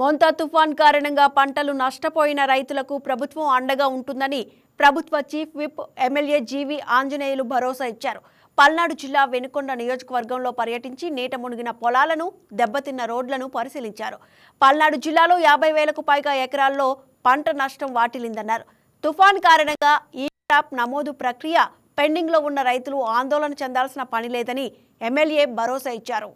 మోంతా తుఫాన్ కారణంగా పంటలు నష్టపోయిన రైతులకు ప్రభుత్వం అండగా ఉంటుందని ప్రభుత్వ chief whip MLA G V Anjaneyulu భరోసా ఇచ్చారు. పల్నాడు జిల్లా వెనుకొండ నియోజకవర్గంలో పర్యటించి నీట మునిగిన పొలాలను దెబ్బతిన్న రోడ్లను పరిశీలించారు. పల్నాడు జిల్లాలో యాభై వేలకు పైగా ఎకరాల్లో పంట నష్టం వాటిల్లిందన్నారు. తుఫాన్ కారణంగా ఈ క్రాప్ నమోదు ప్రక్రియ పెండింగ్లో ఉన్న రైతులు ఆందోళన చెందాల్సిన పని లేదని ఎమ్మెల్యే భరోసా ఇచ్చారు.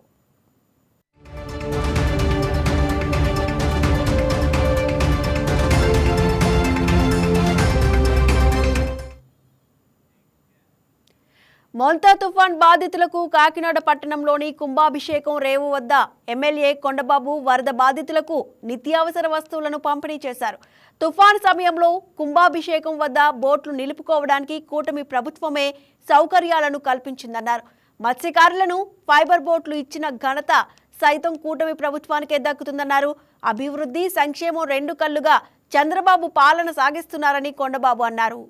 మొల్తా తుఫాన్ బాధితులకు కాకినాడ పట్టణంలోని కుంభాభిషేకం రేవు వద్ద ఎమ్మెల్యే కొండబాబు వరద బాధితులకు నిత్యావసర వస్తువులను పంపిణీ చేశారు. తుఫాన్ సమయంలో కుంభాభిషేకం వద్ద బోట్లు నిలుపుకోవడానికి కూటమి ప్రభుత్వమే సౌకర్యాలను కల్పించిందన్నారు. మత్స్యకారులను ఫైబర్ బోట్లు ఇచ్చిన ఘనత సైతం కూటమి ప్రభుత్వానికే దక్కుతుందన్నారు. అభివృద్ధి సంక్షేమం రెండు కళ్ళుగా చంద్రబాబు పాలన సాగిస్తున్నారని కొండబాబు అన్నారు.